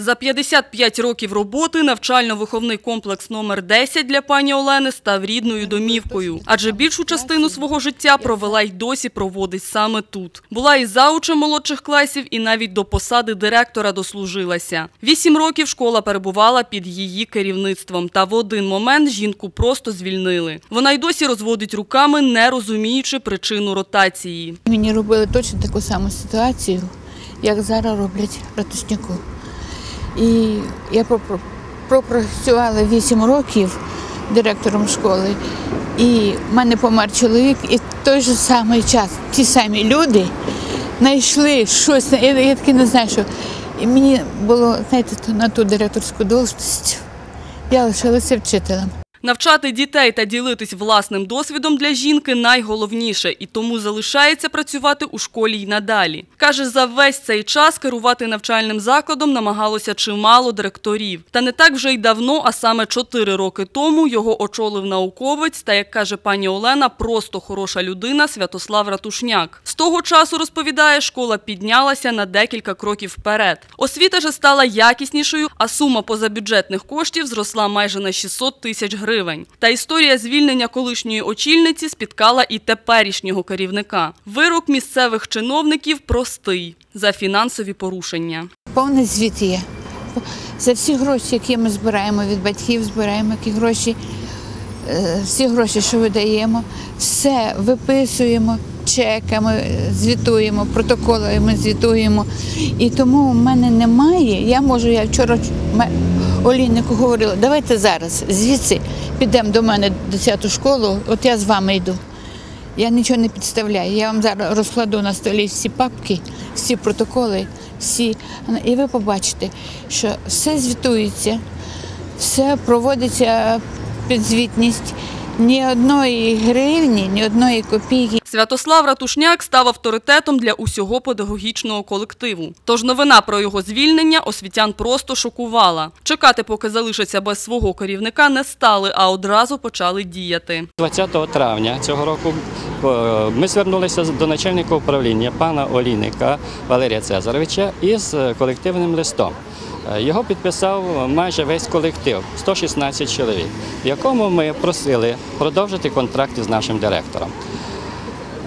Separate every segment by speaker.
Speaker 1: За 55 років роботи навчально-виховний комплекс номер 10 для пані Олени став рідною домівкою, адже більшу частину свого життя провела й досі проводить саме тут. Була і заучем молодших класів, і навіть до посади директора дослужилася. Вісім років школа перебувала під її керівництвом, та в один момент жінку просто звільнили. Вона й досі розводить руками, не розуміючи причину ротації.
Speaker 2: Мені робили точно таку саму ситуацію, як зараз роблять ратушняку. І я пропрацювала 8 років директором школи, і в мене помер чоловік, і в той же самий час ті самі люди знайшли щось, я, я таки не знаю, що. І мені було, знаєте, на ту директорську должність. Я лишилася вчителем.
Speaker 1: Навчати дітей та ділитись власним досвідом для жінки найголовніше, і тому залишається працювати у школі й надалі. Каже, за весь цей час керувати навчальним закладом намагалося чимало директорів. Та не так вже й давно, а саме чотири роки тому його очолив науковець та, як каже пані Олена, просто хороша людина Святослав Ратушняк. З того часу, розповідає, школа піднялася на декілька кроків вперед. Освіта же стала якіснішою, а сума позабюджетних коштів зросла майже на 600 тисяч гривень. Та історія звільнення колишньої очільниці спіткала і теперішнього керівника. Вирок місцевих чиновників простий за фінансові порушення.
Speaker 2: Повний звіт є. За всі гроші, які ми збираємо від батьків, збираємо які гроші, е, всі гроші, що видаємо, все виписуємо, чеками, звітуємо, протоколами звітуємо. І тому в мене немає. Я можу, я вчора Олійнику говорила, давайте зараз звідси підемо до мене в 10 школу, от я з вами йду. Я нічого не підставляю. Я вам зараз розкладу на столі всі папки, всі протоколи, всі. І ви побачите, що все звітується, все проводиться під звітність. Ні одної гривні, ні одної копійки
Speaker 1: Святослав Ратушняк став авторитетом для усього педагогічного колективу. Тож новина про його звільнення освітян просто шокувала. Чекати, поки залишаться без свого керівника, не стали, а одразу почали діяти.
Speaker 3: 20 травня цього року е, ми звернулися до начальника управління пана Олійника Валерія Цезаровича із колективним листом. Е, Його підписав майже весь колектив 116 чоловік, в якому ми просили продовжити контракт із нашим директором.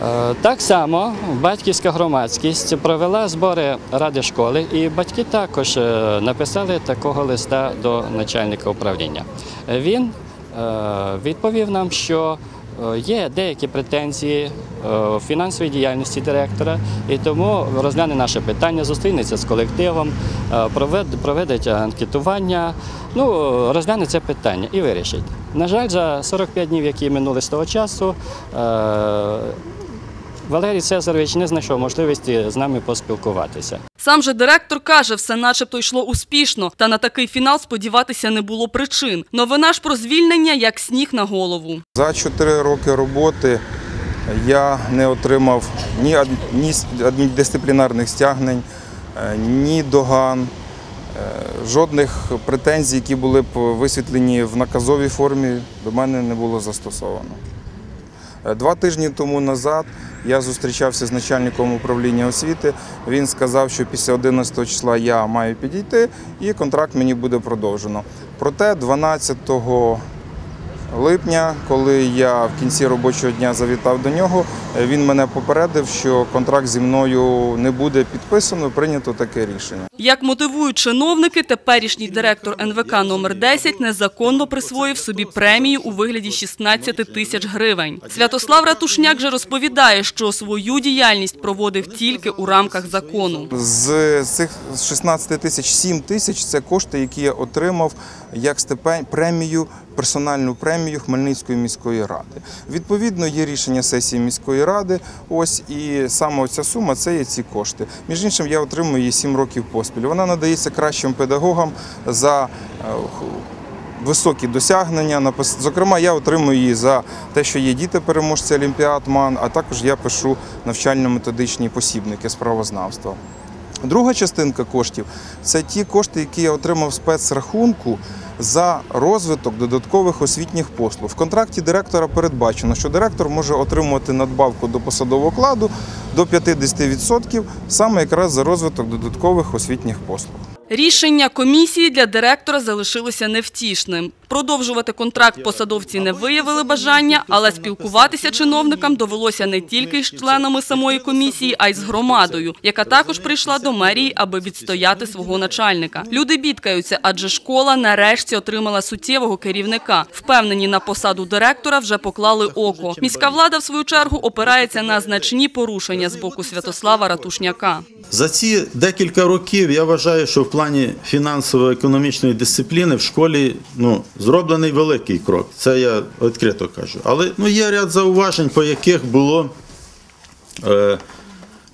Speaker 3: Е, Так само батьківська громадськість провела збори ради школи, і батьки також е, написали такого листа до начальника управління. Е, Він відповів нам, що є деякі претензії в фінансовій діяльності директора, і тому розгляне наше питання, зустрінеться з колективом, е, провед- анкетування, ну, розгляне це питання і вирішить. На жаль, за 45 днів, які минули з того часу, е, Валерій Цезарович не знайшов можливості з нами поспілкуватися.
Speaker 1: Сам же директор каже, все начебто йшло успішно, та на такий фінал сподіватися не було причин. Новина ж про звільнення як сніг на голову.
Speaker 4: За 4 роки роботи я не отримав ні ад- ні дисциплінарних стягнень, е, ні доган, жодних претензій, які були б висвітлені в наказовій формі, до мене не було застосовано. Е, Два тижні тому назад я зустрічався з начальником управління освіти. Він сказав, що після 11 числа я маю підійти і контракт мені буде продовжено. Проте 12 липня, коли я в кінці робочого дня завітав до нього, е, він мене попередив, що контракт зі мною не буде підписано, прийнято таке рішення.
Speaker 1: Як мотивують чиновники, теперішній директор НВК номер 10 незаконно присвоїв собі премію у вигляді 16 тисяч гривень. Святослав Ратушняк же розповідає, що свою діяльність проводив тільки у рамках закону.
Speaker 4: З цих 16 тисяч 7 тисяч це кошти, які я отримав як стипень премію, персональну премію Хмельницької міської ради. Відповідно, є рішення сесії міської ради. Ось і саме ця сума це є ці кошти. Між іншим, я отримую її 7 років поспіль. Вона надається кращим педагогам за е, високі досягнення. Зокрема, я отримую її за те, що є діти переможці Олімпіад МАН, а також я пишу навчально-методичні посібники з правознавства. Друга частинка коштів це ті кошти, які я отримав спецрахунку за розвиток додаткових освітніх послуг. В контракті директора передбачено, що директор може отримувати надбавку до посадового окладу до 50% саме якраз за розвиток додаткових освітніх послуг.
Speaker 1: Рішення комісії для директора залишилося невтішним. Продовжувати контракт посадовці не виявили бажання, але спілкуватися чиновникам довелося не тільки з членами самої комісії, а й з громадою, яка також прийшла до мерії, аби відстояти свого начальника. Люди бідкаються, адже школа нарешті отримала суттєвого керівника. Впевнені, на посаду директора вже поклали око. Міська влада, в свою чергу, опирається на значні порушення з боку Святослава Ратушняка.
Speaker 5: За ці декілька років я вважаю, що в плані фінансово-економічної дисципліни в школі ну, зроблений великий крок. Це я відкрито кажу. Але ну, є ряд зауважень, по яких було е,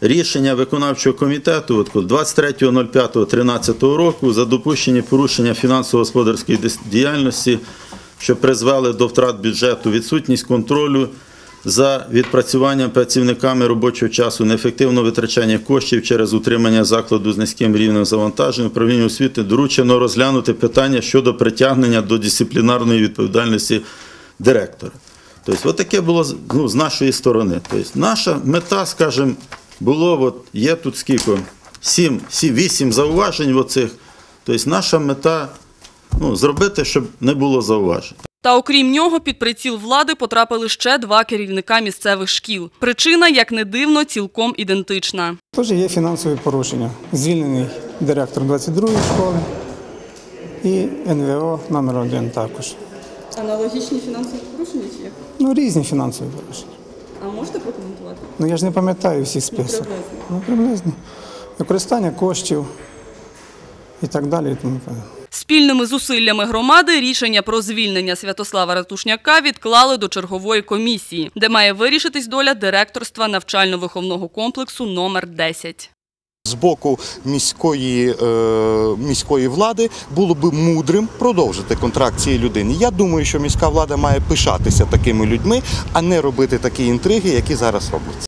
Speaker 5: рішення виконавчого комітету от, 23.05.13 року за допущення порушення фінансово-господарської діяльності, що призвели до втрат бюджету, відсутність контролю за відпрацюванням працівниками робочого часу, неефективне витрачання коштів через утримання закладу з низьким рівнем завантаження, управління освіти доручено розглянути питання щодо притягнення до дисциплінарної відповідальності директора. Тобто, таке було ну, з нашої сторони. Тобто, наша мета, скажімо, було, от є тут скільки? Сім, сім, вісім зауважень оцих. Тобто, наша мета ну, зробити, щоб не було зауважень.
Speaker 1: Та окрім нього, під приціл влади потрапили ще два керівника місцевих шкіл. Причина, як не дивно, цілком ідентична.
Speaker 6: Теж є фінансові порушення. Звільнений директор 22-ї школи і НВО номер 1 також.
Speaker 1: Аналогічні фінансові порушення чи як?
Speaker 6: Ну, різні фінансові порушення.
Speaker 1: А можете прокоментувати?
Speaker 6: Ну я ж не пам'ятаю всі список. Ну, приблизно. Використання коштів і так далі. і тому подібне.
Speaker 1: Спільними зусиллями громади рішення про звільнення Святослава Ратушняка відклали до чергової комісії, де має вирішитись доля директорства навчально-виховного комплексу номер 10.
Speaker 7: З боку міської, е, міської влади було би мудрим продовжити контракт цієї людини. Я думаю, що міська влада має пишатися такими людьми, а не робити такі інтриги, які зараз робляться.